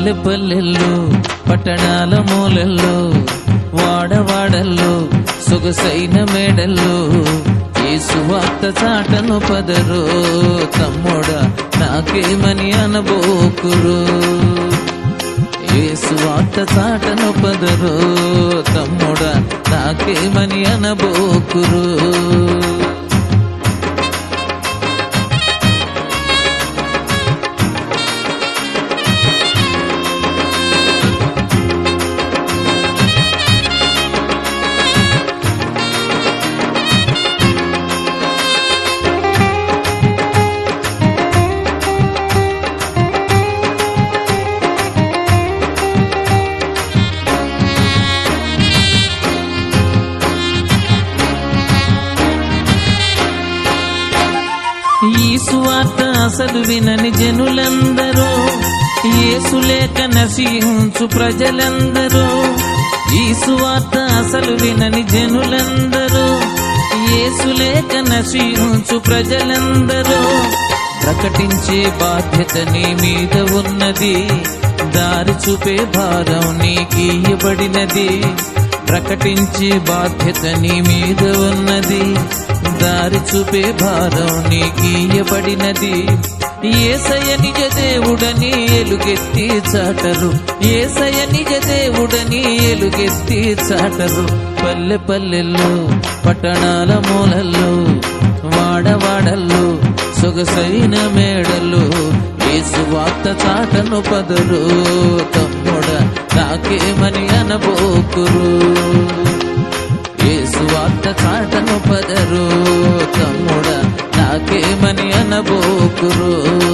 పల్లె పల్లెల్లో పట్టణాల మూలల్లో వాడవాడల్లో సొగసైన మేడల్లో ఏసువార్త చాటను పదరో తమ్ముడా నాకేమని అనబోకురు? ఏసువార్త చాటను పదరో తమ్ముడా నాకేమని అనబోకురు? సువార్త అసలు వినని జనులందరూ. యేసు లేక నశించు ప్రజలందరూ. ఈ సువార్త అసలు వినని జనులందరూ. యేసు లేక నశించు ప్రజలందరూ. ప్రకటించే బాధ్యత నీ మీద ఉన్నది. దారి చూపే భారం నీకీయబడినది ప్రకటించే బాధ్యత నీ మీద ఉన్నది. దారి చూపే భారం నీకీయబడినది ఏసయ నిజ దేవుడని ఎలుగెత్తి చాటరు. ఏసయ నిజ దేవుడని ఎలుగెత్తి చాటరు. పల్లె పల్లెల్లో పట్టణాల మూలల్లో వాడవాడల్లో సొగసైన మేడలు ఏసు వార్త చాటను పదరు. తమ్ముడ నాకేమని అనబోకురు? ఏసు వార్త చాటను పదరు. తమ్ముడ నాకేమని అనబోకురు?